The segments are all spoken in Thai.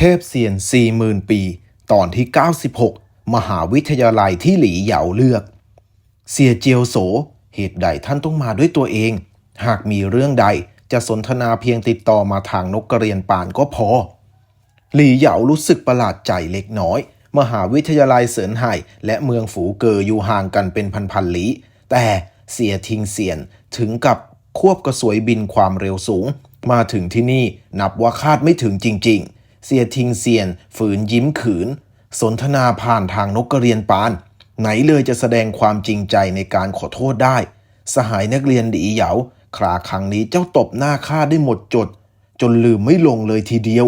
เทพเซียน 40,000 ปี ตอนที่ 96 มหาวิทยาลัยที่หลีเหยาเลือก เสียเจียวโส เหตุใดท่านต้องมาด้วยตัวเอง หากมีเรื่องใดจะสนทนาเพียงติดต่อมาทางนกกระเรียนป่านก็พอ หลี่เหยารู้สึกประหลาดใจเล็กน้อย มหาวิทยาลัยเสินไห่และเมืองฝูเกออยู่ห่างกันเป็นพันๆลี้แต่เสียทิงเสียนถึงกับควบกระสวยบินความเร็วสูง มาถึงที่นี่นับว่าคาดไม่ถึงจริง ๆ เสียทิงเสียน ฝืนยิ้มขืน สนทนาผ่านทางนกกระเรียนปาน ไหนเลยจะแสดงความจริงใจในการขอโทษได้ สหายนักเรียนหลีเหยาคราครั้งนี้เจ้าตบหน้าข้าได้หมดจด จนลืมไม่ลงเลยทีเดียว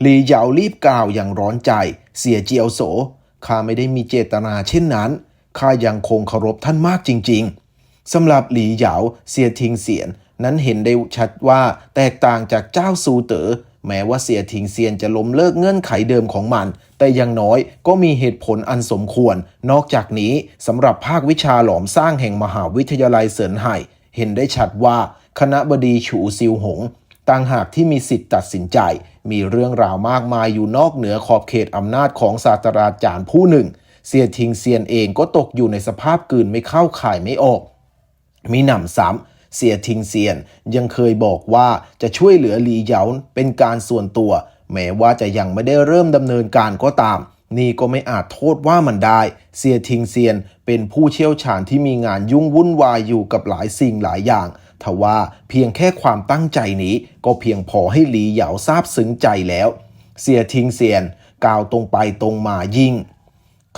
หลีเหยารีบกล่าวอย่างร้อนใจ เสียเจียวโสข้าไม่ได้มีเจตนาเช่นนั้นข้ายังคงเคารพท่านมากจริง ๆสำหรับหลีเหยาเสียทิงเสียนนั้นเห็นได้ชัดว่าแตกต่างจากเจ้าซูเตอ๋อ แม้ว่าเสียทิงเซียนจะล้มเลิกเงื่อนไขเดิมของมัน แต่อยังน้อยก็มีเหตุผลอันสมควร นอกจากนี้สำหรับภาควิชาหลอมสร้างแห่งมหาวิทยาลัยเสินไห่เห็นได้ชัดว่าคณะบดีฉูซิวหงต่างหากที่มีสิทธิ์ตัดสินใจ มีเรื่องราวมากมายอยู่นอกเหนือขอบเขตอำนาจของศาสตราจารย์ผู้หนึ่ง เสียทิงเซียนเองก็ตกอยู่ในสภาพกืนไม่เข้าข่ายไม่ออก มีหนำซ้ำ เสียทิงเซียน ยังเคยบอกว่าจะช่วยเหลือหลีเหยาเป็นการส่วนตัว แม้ว่าจะยังไม่ได้เริ่มดำเนินการก็ตาม นี่ก็ไม่อาจโทษว่ามันได้ เสียทิงเซียนเป็นผู้เชี่ยวชาญที่มีงานยุ่งวุ่นวายอยู่กับหลายสิ่งหลายอย่างทว่าเพียงแค่ความตั้งใจนี้ก็เพียงพอให้หลีเหยาซาบซึ้งใจแล้ว เสียทิงเซียนกล่าวตรงไปตรงมายิ่ง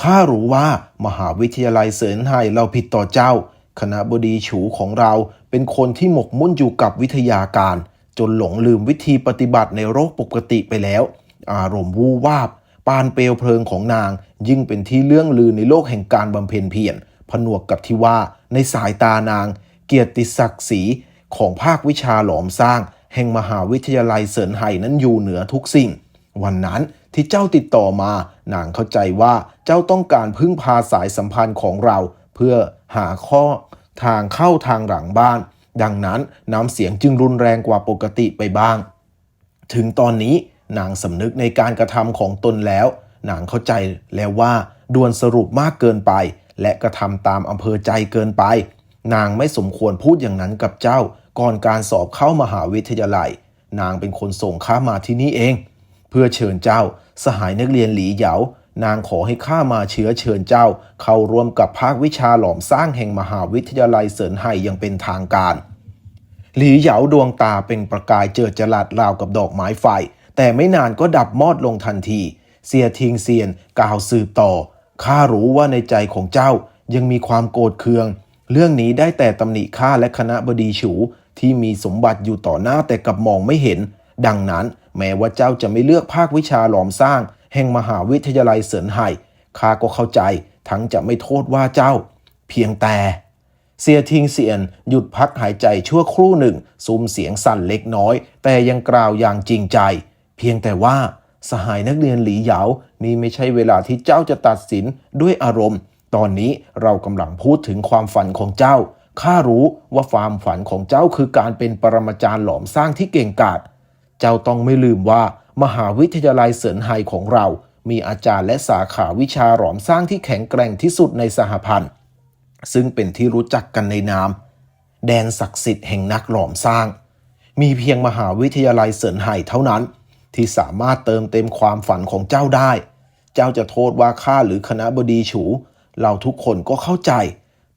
ข้ารู้ว่ามหาวิทยาลัยเสินไห่เราผิดต่อเจ้า คณะบดีฉูของเรา เป็นคนที่หมกมุ่นอยู่กับวิทยาการ จนหลงลืมวิธีปฏิบัติในโรคปกติไปแล้ว อารมณ์วูวาบ ปานเปลวเพลิงของนาง ยิ่งเป็นที่เรื่องลือในโลกแห่งการบำเพ็ญเพียรผนวกกับที่ว่าในสายตานาง เกียรติศักดิ์ศรีของภาควิชาหลอมสร้าง แห่งมหาวิทยาลัยเสินไห่นั้นอยู่เหนือทุกสิ่ง วันนั้นที่เจ้าติดต่อมา นางเข้าใจว่าเจ้าต้องการพึ่งพาสายสัมพันธ์ของเรา เพื่อหาข้อ ทางเข้าทางหลังบ้าน ดังนั้นน้ำเสียงจึงรุนแรงกว่าปกติไปบ้าง ถึงตอนนี้นางสำนึกในการกระทำของตนแล้ว นางเข้าใจแล้วว่าด่วนสรุปมากเกินไป และกระทำตามอำเภอใจเกินไป นางไม่สมควรพูดอย่างนั้นกับเจ้า ก่อนการสอบเข้ามหาวิทยาลัย นางเป็นคนส่งข้ามาที่นี่เอง เพื่อเชิญเจ้า สหายนักเรียนหลีเหยา นางขอให้ข้ามาเชื้อเชิญเจ้า เข้าร่วมกับภาควิชาหลอมสร้างแห่งมหาวิทยาลัยเสินไห่อยังเป็นทางการ หลีเหยาดวงตาเป็นประกายเจิดจรัสราวกับดอกไม้ไฟ แต่ไม่นานก็ดับมอดลงทันที เสียทิงเซียนกล่าวสืบต่อข้ารู้ว่าในใจของเจ้ายังมีความโกรธเคือง เรื่องนี้ได้แต่ตำหนิข้าและคณะบดีฉูที่มีสมบัติอยู่ต่อหน้าแต่กับมองไม่เห็น ดังนั้น แม้ว่าเจ้าจะไม่เลือกภาควิชาหลอมสร้าง แห่งมหาวิทยาลัยเสินไห่ข้าก็เข้าใจทั้งจะไม่โทษว่าเจ้า เพียงแต่เสียทิงเสียนหยุดพักหายใจชั่วครู่หนึ่งซุ้มเสียงสั่นเล็กน้อย แต่ยังกล่าวอย่างจริงใจ เพียงแต่ว่าสหายนักเรียนหลีเหยานี่ไม่ใช่เวลาที่เจ้าจะตัดสินด้วยอารมณ์ ตอนนี้เรากำลังพูดถึงความฝันของเจ้าข้ารู้ว่าความฝันของเจ้าคือการเป็นปรมาจารย์หลอมสร้างที่เก่งกาจเจ้าต้องไม่ลืมว่า มหาวิทยาลัยเสินไห่ของเรา มีอาจารย์และสาขาวิชาหลอมสร้างที่แข็งแกร่งที่สุดในสหพันธ์ ซึ่งเป็นที่รู้จักกันในนาม แดนศักดิ์สิทธิ์แห่งนักหลอมสร้าง มีเพียงมหาวิทยาลัยเสินไห่เท่านั้น ที่สามารถเติมเต็มความฝันของเจ้าได้ เจ้าจะโทษว่าข้าหรือคณะบดีฉู เราทุกคนก็เข้าใจ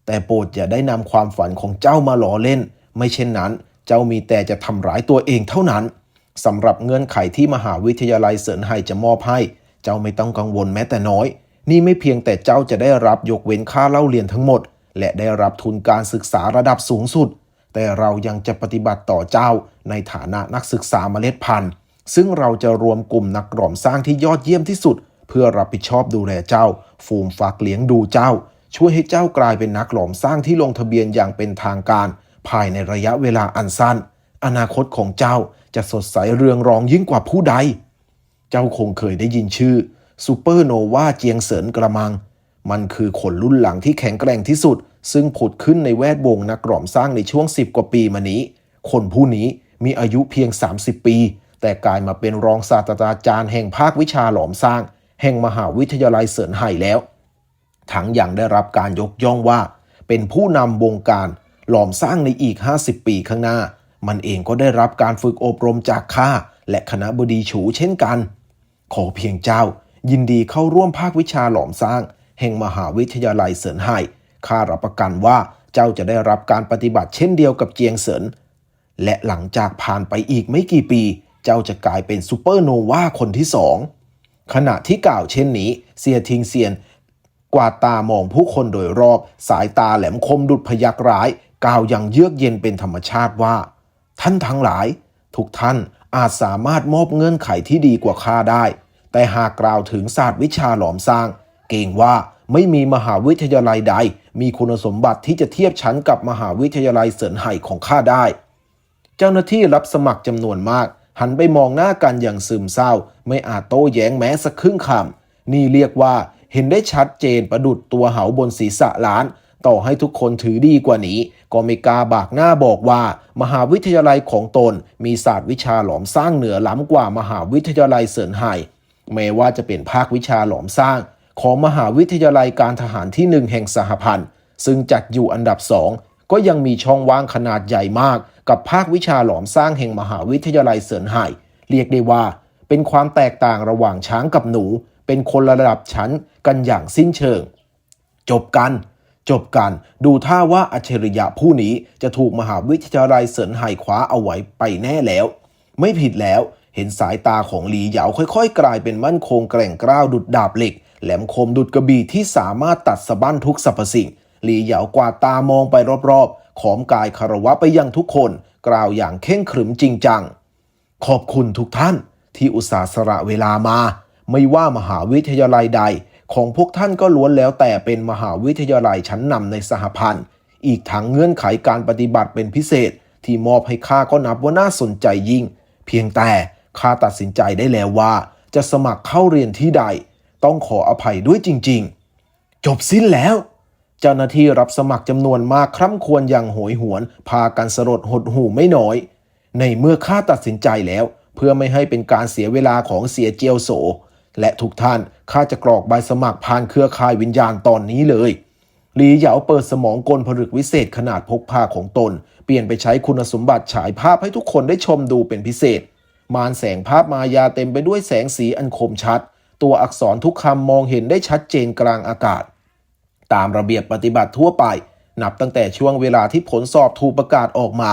แต่โปรดอย่าได้นำความฝันของเจ้ามาล้อเล่น ไม่เช่นนั้น เจ้ามีแต่จะทำร้ายตัวเองเท่านั้น สำหรับเงื่อนไขที่มหาวิทยาลัยเสินไห่จะมอบให้ เจ้าไม่ต้องกังวลแม้แต่น้อย นี่ไม่เพียงแต่เจ้าจะได้รับยกเว้นค่าเล่าเรียนทั้งหมด และได้รับทุนการศึกษาระดับสูงสุด แต่เรายังจะปฏิบัติต่อเจ้าในฐานะนักศึกษาเมล็ดพันธุ์ ซึ่งเราจะรวมกลุ่มนักหลอมสร้างที่ยอดเยี่ยมที่สุด เพื่อรับผิดชอบดูแลเจ้า ฟูมฝากเลี้ยงดูเจ้า ช่วยให้เจ้ากลายเป็นนักหลอมสร้างที่ลงทะเบียนอย่างเป็นทางการ ภายในระยะเวลาอันสั้น อนาคตของเจ้าจะสดใสเรืองรองยิ่งกว่าผู้ใด เจ้าคงเคยได้ยินชื่อซูเปอร์โนวาเจียงเสินกระมัง มันคือคนรุ่นหลังที่แข็งแกร่งที่สุด ซึ่งผุดขึ้นในแวดวงนักกล่อมสร้างในช่วง 10 กว่าปีมานี้ คนผู้นี้มีอายุเพียง 30 ปี แต่กลายมาเป็นรองศาสตราจารย์แห่งภาควิชาหลอมสร้าง แห่งมหาวิทยาลัยเสรินไห่แล้ว ทั้งยังได้รับการยกย่องว่า เป็นผู้นำวงการหลอมสร้างในอีก 50 ปีข้างหน้า มันเองก็ได้รับการฝึกอบรมจากข้าและคณะบดีฉูเช่นกัน ขอเพียงเจ้า ยินดีเข้าร่วมภาควิชาหลอมสร้าง แห่งมหาวิทยาลัยเสินไห่ข้ารับประกันว่าเจ้าจะได้รับการปฏิบัติเช่นเดียวกับเจียงเสินและหลังจากผ่านไปอีกไม่กี่ปี เจ้าจะกลายเป็นซูเปอร์โนวาคนที่สองขณะที่กล่าวเช่นนี้เสียทิงเซียน กวาดตามองผู้คนโดยรอบ สายตาแหลมคมดุดพยักร้าย กล่าวอย่างเยือกเย็นเป็นธรรมชาติว่า ท่านทั้งหลาย ทุกท่านอาจสามารถมอบเงื่อนไขที่ดีกว่าข้าได้ แต่หากกล่าวถึงศาสตร์วิชาหลอมสร้าง เก่งว่าไม่มีมหาวิทยาลัยใด มีคุณสมบัติที่จะเทียบชั้นกับมหาวิทยาลัยเสินไห่ของข้าได้ เจ้าหน้าที่รับสมัครจำนวนมาก หันไปมองหน้ากันอย่างซึมเศร้า ไม่อาจโต้แย้งแม้สักครึ่งคำนี่เรียกว่าเห็นได้ชัดเจนประดุดตัวเหาบนศีรษะล้าน ต่อให้ทุกคนถือดีกว่านี้ ก็ไม่กล้าบากหน้าบอกว่า มหาวิทยาลัยของตน มีศาสตร์วิชาหลอมสร้างเหนือล้ำกว่ามหาวิทยาลัยเสินไห่แม้ว่าจะเป็นภาควิชาหลอมสร้าง ของมหาวิทยาลัยการทหารที่หนึ่งแห่งสหพันธ์ ซึ่งจัดอยู่อันดับสองก็ยังมีช่องว่างขนาดใหญ่มาก กับภาควิชาหลอมสร้างแห่งมหาวิทยาลัยเสินไห่เรียกได้ว่า เป็นความแตกต่างระหว่างช้างกับหนู เป็นคนระดับชั้นกันอย่างสิ้นเชิง จบกัน จบกัน ดูท่าว่าอัจฉริยะผู้นี้จะถูกมหาวิทยาลัยเสินไห่คว้าเอาไว้ไปแน่แล้ว ไม่ผิดแล้วเห็นสายตาของหลีเหยาค่อยๆ กลายเป็นมั่นคงแกร่งกร้าวดุดดาบเหล็ก แหลมคมดุดกระบี่ที่สามารถตัดสะบั้นทุกสรรพสิ่ง หลีเหยากวาดตามองไปรอบๆ ขอมกายคารวะไปยังทุกคน กล่าวอย่างเข่งขรึมจริงจัง ขอบคุณทุกท่านที่อุตส่าห์สละเวลามา ไม่ว่ามหาวิทยาลัยใด ของพวกท่านก็ล้วนแล้วแต่เป็นมหาวิทยาลัยชั้นนำในสหพันธ์ อีกทั้งเงื่อนไขการปฏิบัติเป็นพิเศษ ที่มอบให้ข้าก็นับว่าน่าสนใจยิ่ง เพียงแต่ข้าตัดสินใจได้แล้วว่า จะสมัครเข้าเรียนที่ใด ต้องขออภัยด้วยจริง ๆ จบสิ้นแล้ว เจ้าหน้าที่รับสมัครจำนวนมากคร่ำควรอย่างโหยหวน พากันสลดหดหูไม่น้อย ในเมื่อข้าตัดสินใจแล้ว เพื่อไม่ให้เป็นการเสียเวลาของเสียเจียวโส และทุกท่านข้าจะกรอกใบสมัครผ่านเครือข่ายวิญญาณตอนนี้เลยหลีเหยาเปิดสมองกลผลึกวิเศษขนาดพกพาของตน เปลี่ยนไปใช้คุณสมบัติฉายภาพให้ทุกคนได้ชมดูเป็นพิเศษ มานแสงภาพมายาเต็มไปด้วยแสงสีอันคมชัด ตัวอักษรทุกคำมองเห็นได้ชัดเจนกลางอากาศ ตามระเบียบปฏิบัติทั่วไป นับตั้งแต่ช่วงเวลาที่ผลสอบถูกประกาศออกมา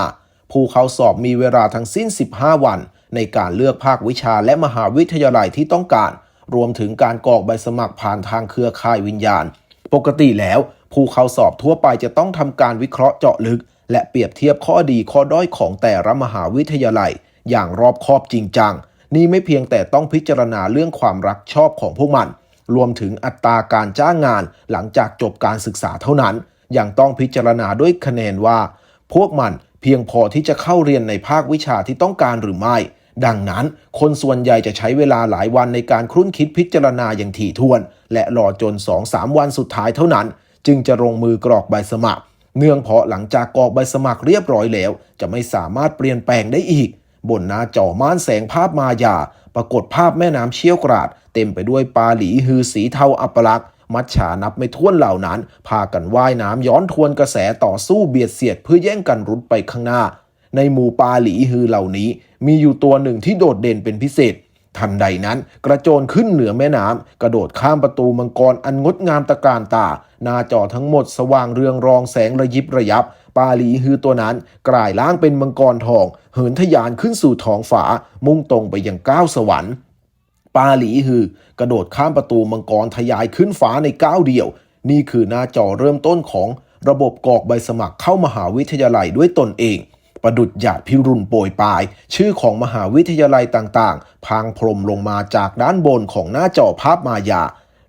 ผู้เข้าสอบมีเวลาทั้งสิ้น 15 วัน ในการเลือกภาควิชาและมหาวิทยาลัยที่ต้องการ รวมถึงการกรอกใบสมัครผ่านทางเครือข่ายวิญญาณ ปกติแล้ว ผู้เข้าสอบทั่วไปจะต้องทำการวิเคราะห์เจาะลึก และเปรียบเทียบข้อดีข้อด้อยของแต่ละมหาวิทยาลัย อย่างรอบคอบจริงจัง นี่ไม่เพียงแต่ต้องพิจารณาเรื่องความรักชอบของพวกมัน รวมถึงอัตราการจ้างงานหลังจากจบการศึกษาเท่านั้น ยังต้องพิจารณาด้วยคะแนนว่า พวกมันเพียงพอที่จะเข้าเรียนในภาควิชาที่ต้องการหรือไม่ ดังนั้น คนส่วนใหญ่จะใช้เวลาหลายวันในการครุ่นคิดพิจารณาอย่างถี่ถ้วน และรอจน 2-3 วันสุดท้ายเท่านั้น จึงจะลงมือกรอกใบสมัคร เนื่องเพราะหลังจากกรอกใบสมัครเรียบร้อยแล้ว จะไม่สามารถเปลี่ยนแปลงได้อีก บนหน้าจอม่านแสงภาพมายา ปรากฏภาพแม่น้ำเชี่ยวกราด เต็มไปด้วยปลาหลีฮือสีเทาอัปลักษณ์มัจฉานับไม่ถ้วนเหล่านั้น พากันว่ายน้ำย้อนทวนกระแสต่อสู้เบียดเสียดเพื่อแย่งกันรุดไปข้างหน้า ในหมู่ปลาหลีฮือเหล่านี้ มีอยู่ตัวหนึ่งที่โดดเด่นเป็นพิเศษ ทันใดนั้น กระโจนขึ้นเหนือแม่น้ำกระโดดข้ามประตูมังกรอันงดงามตะการตา หน้าจอทั้งหมดสว่างเรืองรองแสงระยิบระยับปาหลีฮือตัวนั้นกลายล่างเป็นมังกรทอง เหินทะยานขึ้นสู่ท้องฝา มุ่งตรงไปยังก้าวสวรรค์ปาหลีฮือกระโดดข้ามประตูมังกรทะยายขึ้นฟ้าในก้าวเดียว นี่คือหน้าจอเริ่มต้นของระบบกรอกใบสมัครเข้ามหาวิทยาลัยด้วยตนเอง ประดุดหยาดพิรุณโปรยปลาย ชื่อของมหาวิทยาลัยต่างๆ พางพรมลงมาจากด้านบนของหน้าจอภาพมายา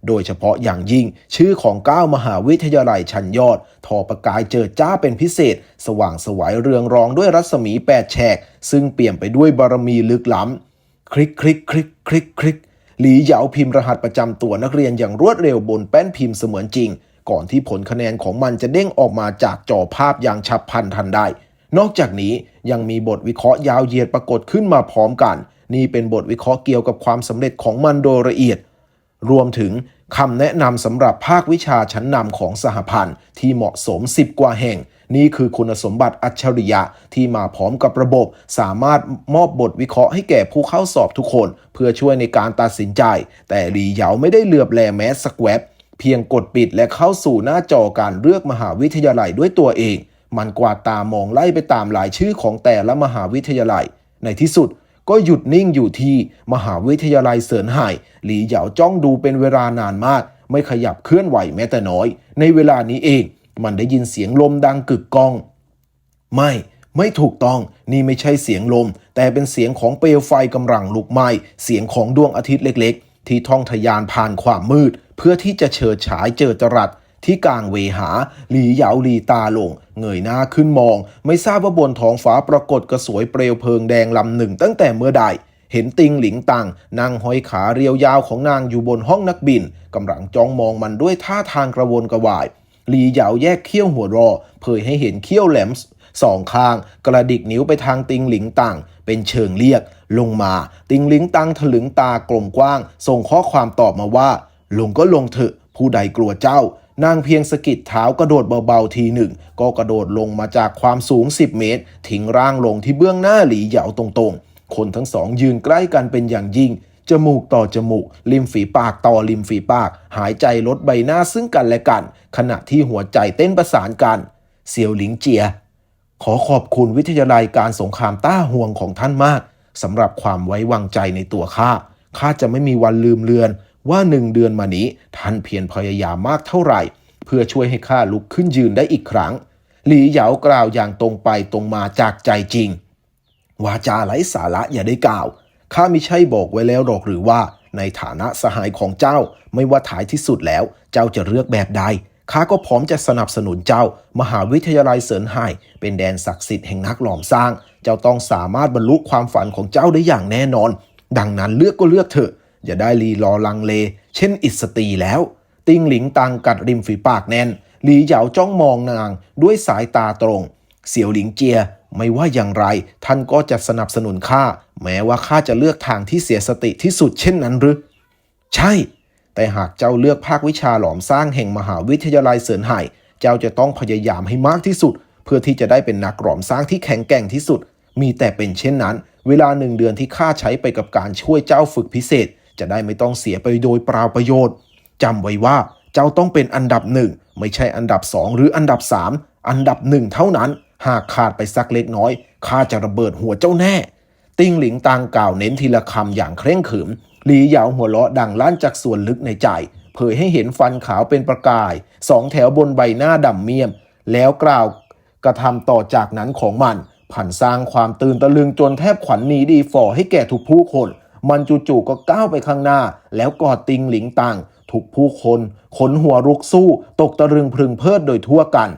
โดยเฉพาะอย่างยิ่ง ชื่อของเก้ามหาวิทยาลัยชั้นยอด ทอประกายเจิดจ้าเป็นพิเศษ สว่างสวัยเรืองรองด้วยรัศมีแปดแฉก ซึ่งเปี่ยมไปด้วยบารมีลึกล้ำ คลิกคลิกคลิกคลิกคลิกหลีเหยาพิมพ์รหัสประจำตัวนักเรียนอย่างรวดเร็วบนแป้นพิมพ์เสมือนจริง ก่อนที่ผลคะแนนของมันจะเด้งออกมาจากจอภาพอย่างฉับพลันทันได้ นอกจากนี้ยังมีบทวิเคราะห์ยาวเหยียดปรากฏขึ้นมาพร้อมกัน นี่เป็นบทวิเคราะห์เกี่ยวกับความสำเร็จของมันโดยละเอียด รวมถึงคำแนะนำสำหรับภาควิชาชั้นนำของสหพันธ์ที่เหมาะสม 10 กว่าแห่ง นี่คือคุณสมบัติอัจฉริยะที่มาพร้อมกับระบบ สามารถมอบบทวิเคราะห์ให้แก่ผู้เข้าสอบทุกคน เพื่อช่วยในการตัดสินใจ แต่หลีเหยาไม่ได้เหลือบแลแม้สักแวบเพียงกดปิดและเข้าสู่หน้าจอการเลือกมหาวิทยาลัยด้วยตัวเอง มันกวาดตามองไล่ไปตามรายชื่อของแต่ละมหาวิทยาลัย ในที่สุดก็หยุดนิ่งอยู่ที่มหาวิทยาลัยเสินไห่หลีเหยาจ้องดูเป็นเวลานานมาก ไม่ขยับเคลื่อนไหวแม้แต่น้อย ในเวลานี้เอง มันได้ยินเสียงลมดังกึกก้อง ไม่ ไม่ถูกต้อง นี่ไม่ใช่เสียงลม แต่เป็นเสียงของเปลวไฟกำลังลุกไหม้ เสียงของดวงอาทิตย์เล็ก ๆ ที่ท่องทะยานผ่านความมืด เพื่อที่จะเฉิดฉายเจอจรัส ที่กลางเวหา หลีเหยาหลีตาลงเงยหน้าขึ้นมอง ไม่ทราบว่าบนท้องฟ้าปรากฏกระสวยเปลวเพลิงแดงลำหนึ่งตั้งแต่เมื่อใดเห็นติงหลิงตังนั่งห้อยขาเรียวยาวของนางอยู่บนห้องนักบินกำลังจ้องมองมันด้วยท่าทางกระวนกระวาย หลีเหยาแยกเขี้ยวหัวรอ เผยให้เห็นเขี้ยวแหลมสองข้าง กระดิกนิ้วไปทางติงหลิงตังเป็นเชิงเรียก ลงมา ติงหลิงตังถลึงตากลมกว้าง ส่งข้อความตอบมาว่า ลงก็ลงเถอะ ผู้ใดกลัวเจ้า นางเพียงสะกิดเท้ากระโดดเบาๆทีหนึ่ง ก็กระโดดลงมาจากความสูง 10 เมตร ทิ้งร่างลงที่เบื้องหน้าหลีเหยาตรงๆ คนทั้งสองยืนใกล้กันเป็นอย่างยิ่ง จมูกต่อจมูก ริมฝีปากต่อริมฝีปาก หายใจลดใบหน้าซึ่งกันและกัน ขณะที่หัวใจเต้นประสานกันเซียวหลิงเจีย ขอขอบคุณวิทยาลัยการสงครามต้าห่วงของท่านมากสำหรับความไว้วางใจในตัวข้าข้าจะไม่มีวันลืมเลือน ว่าหนึ่งเดือนมานี้ ท่านเพียรพยายามมากเท่าไหร่ เพื่อช่วยให้ข้าลุกขึ้นยืนได้อีกครั้ง หลีเหยากล่าวอย่างตรงไปตรงมาจากใจจริง วาจาไร้สาระอย่าได้กล่าวข้ามิใช่บอกไว้แล้วหรอกหรือว่า ในฐานะสหายของเจ้า ไม่ว่าท้ายที่สุดแล้ว เจ้าจะเลือกแบบใดข้าก็พร้อมจะสนับสนุนเจ้า มหาวิทยาลัยเสินไห่เป็นแดนศักดิ์สิทธิ์แห่งนักหลอมสร้าง เจ้าต้องสามารถบรรลุความฝันของเจ้าได้อย่างแน่นอน ดังนั้นเลือกก็เลือกเถอะ อย่าได้รีรอลังเล เช่นอิสตีแล้ว ติงหลิงตังกัดริมฝีปากแน่นหลีเหยาจ้องมองนางด้วยสายตาตรง เสี่ยวหลิงเจียไม่ว่าอย่างไร ท่านก็จะสนับสนุนข้าแม้ว่าข้าจะเลือกทางที่เสียสติที่สุดเช่นนั้นหรือใช่ แต่หากเจ้าเลือกภาควิชาหลอมสร้างแห่งมหาวิทยาลัยเสินไห่เจ้าจะต้องพยายามให้มากที่สุด เพื่อที่จะได้เป็นนักหลอมสร้างที่แข็งแกร่งที่สุด มีแต่เป็นเช่นนั้น เวลาหนึ่งเดือนที่ข้าใช้ไปกับการช่วยเจ้าฝึกพิเศษ จะได้ไม่ต้องเสียไปโดยเปล่าประโยชน์จำไว้ว่าเจ้าต้องเป็นอันดับหนึ่งไม่ใช่อันดับสองหรืออันดับสามอันดับหนึ่งเท่านั้น หากขาดไปสักเล็กน้อยข้าจะระเบิดหัวเจ้าแน่ ติ้งหลิงตางกล่าวเน้นทีละคำอย่างเคร่งขรึมหลีเหยาวหัวเราะดังลั่นจากส่วนลึกในใจ เผยให้เห็นฟันขาวเป็นประกาย สองแถวบนใบหน้าดำเมียม แล้วกล่าวกระทำต่อจากนั้นของมัน ผันสร้างความตื่นตะลึงจนแทบขวัญหนีดีฝ่อให้แก่ทุกผู้คน มันจู่ๆก็ก้าวไปข้างหน้า แล้วกอดติงหลิงตังทุกผู้คนขนหัวรุกสู้ ตกตะลึงพึงเพลิดโดยทั่วกัน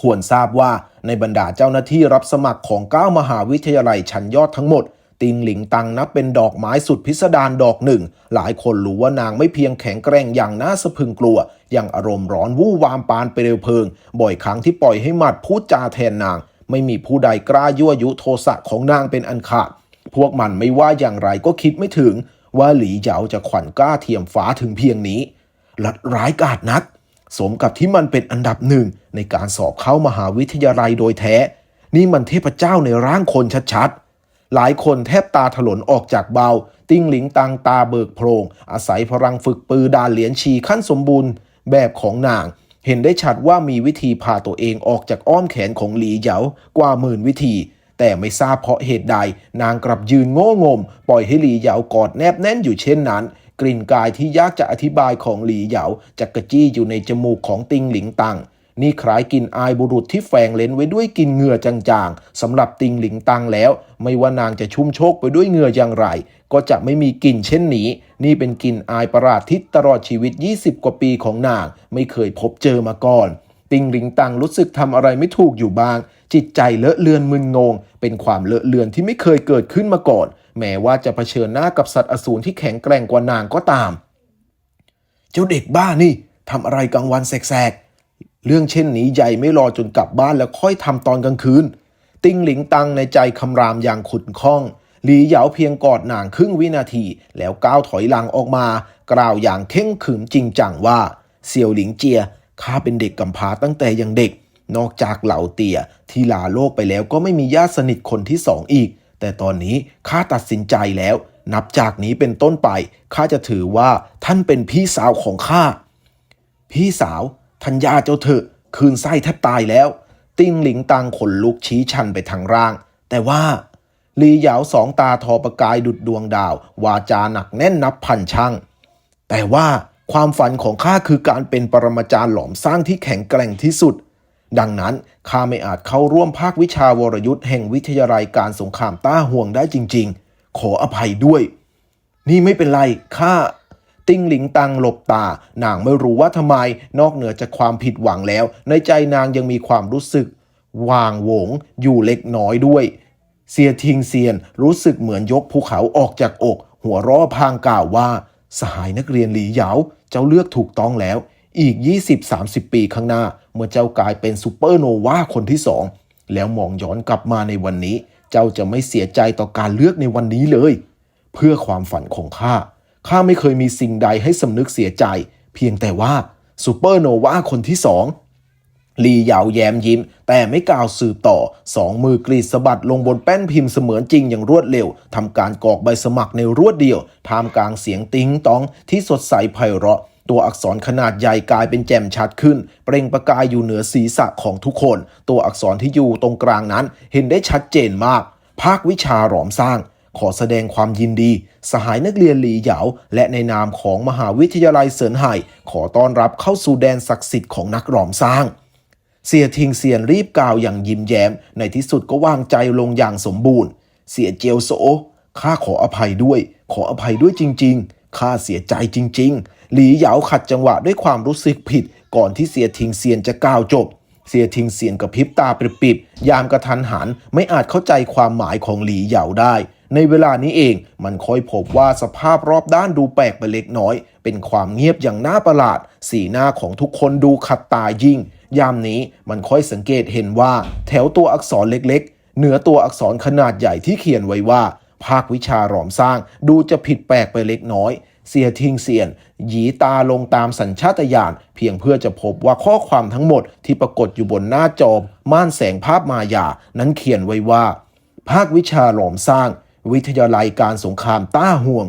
ควรทราบว่าในบรรดาเจ้าหน้าที่รับสมัครของก้ามหาวิทยาลัยชั้นยอดทั้งหมด ติงหลิงตังนับเป็นดอกไม้สุดพิสดารดอกหนึ่ง หลายคนรู้ว่านางไม่เพียงแข็งแกร่งอย่างน่าสะพึงกลัว ยังอารมณ์ร้อนวู่วามปานเปลวเพลิง บ่อยครั้งที่ปล่อยให้หมัดพูดจาแทนนาง ไม่มีผู้ใดกล้ายั่วยุโทสะของนางเป็นอันขาด พวกมันไม่ว่าอย่างไรก็คิดไม่ถึงว่าหลีเหยาจะขวัญกล้าเทียมฟ้าถึงเพียงนี้ลัดร้ายกาจนัก สมกับที่มันเป็นอันดับหนึ่งในการสอบเข้ามหาวิทยาลัยโดยแท้ นี่มันเทพเจ้าในร่างคนชัดๆ หลายคนแทบตาถลนออกจากเบา ติ้งหลิงตังตาเบิกโพรง อาศัยพลังฝึกปือดานเหรียญชีขั้นสมบูรณ์ แบบของนาง เห็นได้ชัดว่ามีวิธีพาตัวเองออกจากอ้อมแขนของหลีเหยากว่าหมื่นวิธี แต่ไม่ทราบเพราะเหตุใด นางกลับยืนโง่งม ปล่อยให้หลีเหยากอดแนบแน่นอยู่เช่นนั้นกลิ่นกายที่ยากจะอธิบายของหลีเหยาจักกระจี้อยู่ในจมูกของติงหลิงตัง นี่คล้ายกลินอายบุรุษที่แฝงเลนไว้ด้วยกลินเหงื่อจางๆสำหรับติงหลิงตังแล้ว ไม่ว่านางจะชุ่มโชกไปด้วยเหงื่ออย่างไร ก็จะไม่มีกลิ่นเช่นนี้ นี่เป็นกลิ่นอายประหลาดที่ตลอดชีวิต 20 กว่าปีของนาง ไม่เคยพบเจอมาก่อน ติงหลิงตังรู้สึกทำอะไรไม่ถูกอยู่บ้าง จิตใจเลอะเลือนมึนงง เป็นความเลอะเลือนที่ไม่เคยเกิดขึ้นมาก่อน แม้ว่าจะเผชิญหน้ากับสัตว์อสูรที่แข็งแกร่งกว่านางก็ตาม เจ้าเด็กบ้านี่ทำอะไรกลางวันแสกๆ เรื่องเช่นนี้ใหญ่ไม่รอจนกลับบ้านแล้วค่อยทำตอนกลางคืน ติงหลิงตังในใจคำรามอย่างขุนข้องหลีเหยาเพียงกอดนางครึ่งวินาที แล้วก้าวถอยหลังออกมา กล่าวอย่างเข่งขรึมจริงจังว่า เสี่ยวหลิงเจีย ข้าเป็นเด็กกำพร้าตั้งแต่ยังเด็ก นอกจากเหล่าเตี่ยที่ลาโลกไปแล้วก็ไม่มีญาติสนิทคนที่สองอีก แต่ตอนนี้ข้าตัดสินใจแล้ว นับจากนี้เป็นต้นไปข้าจะถือว่าท่านเป็นพี่สาวของข้า พี่สาวทัญญาเจ้าเถอะ คืนไส้แทบตายแล้ว ติ้งหลิงตังขนลุกชี้ชันไปทางร่าง แต่ว่าลีเหยาวสองตาทอประกายดุดดวงดาว วาจาหนักแน่นนับพันช่างแต่ว่า ความฝันของข้าคือการเป็นปรมาจารย์หลอมสร้างที่แข็งแกร่งที่สุด ดังนั้นข้าไม่อาจเข้าร่วมภาควิชาวรยุทธ์แห่งวิทยาลัยการสงครามต้าห่วงได้จริง ๆ ขออภัยด้วย นี่ไม่เป็นไรข้าติ้งหลิงตังหลบตา นางไม่รู้ว่าทำไม นอกเหนือจากความผิดหวังแล้ว ในใจนางยังมีความรู้สึก วางโหวง อยู่เล็กน้อยด้วยเสียทิงเซียนรู้สึกเหมือนยกภูเขาออกจากอก หัวร้อพางกล่าวว่า สหายนักเรียนหลีเหยา เจ้าเลือกถูกต้องแล้ว อีก 20-30 ปีข้างหน้า เมื่อเจ้ากลายเป็นซูเปอร์โนวาคนที่สองแล้วมองย้อนกลับมาในวันนี้ เจ้าจะไม่เสียใจต่อการเลือกในวันนี้เลย เพื่อความฝันของข้า ข้าไม่เคยมีสิ่งใดให้สำนึกเสียใจ เพียงแต่ว่าซูเปอร์โนวาคนที่สอง ลีเหยาแย้มยิ้ม แต่ไม่กล่าวสืบต่อ สองมือกรีดสะบัดลงบนแป้นพิมพ์เสมือนจริงอย่างรวดเร็วทำการกรอกใบสมัครในรวดเดียวท่ามกลางเสียงติ้งตองที่สดใสไพเราะ ตัวอักษรขนาดใหญ่กลายเป็นแจ่มชัดขึ้น เปล่งประกายอยู่เหนือศีรษะของทุกคน ตัวอักษรที่อยู่ตรงกลางนั้น เห็นได้ชัดเจนมาก ภาควิชาหลอมสร้าง ขอแสดงความยินดี สหายนักเรียนหลีเหยาและในนามของมหาวิทยาลัยเซินไห่ขอต้อนรับเข้าสู่แดนศักดิ์สิทธิ์ของนักหลอมสร้าง เสียทิงเซียนรีบกล่าวอย่างยิ้มแย้ม ในที่สุดก็วางใจลงอย่างสมบูรณ์ เสียเจียวโสข้าขออภัยด้วย ขออภัยด้วยจริง ๆ ข้าเสียใจจริง ๆ หลีเหยาขัดจังหวะด้วยความรู้สึกผิด ก่อนที่เสียทิงเซียนจะกล่าวจบ เสียทิงเซียนกระพริบตาปริบๆ ยามกระทันหันไม่อาจเข้าใจความหมายของหลีเหยาได้ ในเวลานี้เองมันค่อยพบว่าสภาพรอบด้านดูแปลกไปเล็กน้อย เป็นความเงียบอย่างน่าประหลาด สีหน้าของทุกคนดูขัดตายิ่ง ยามนี้มันค่อยสังเกตเห็นว่าแถวตัวอักษรเล็กๆ เหนือตัวอักษรขนาดใหญ่ที่เขียนไว้ว่า ภาควิชาหลอมสร้างดูจะผิดแปลกไปเล็กน้อย เสียทิงเสียน หยีตาลงตามสัญชาตญาณเพียงเพื่อจะพบว่าข้อความทั้งหมดที่ปรากฏอยู่บนหน้าจอม่านแสงภาพมายา นั้นเขียนไว้ว่า ภาควิชาหลอมสร้าง วิทยาลัยการสงครามต้าห่วง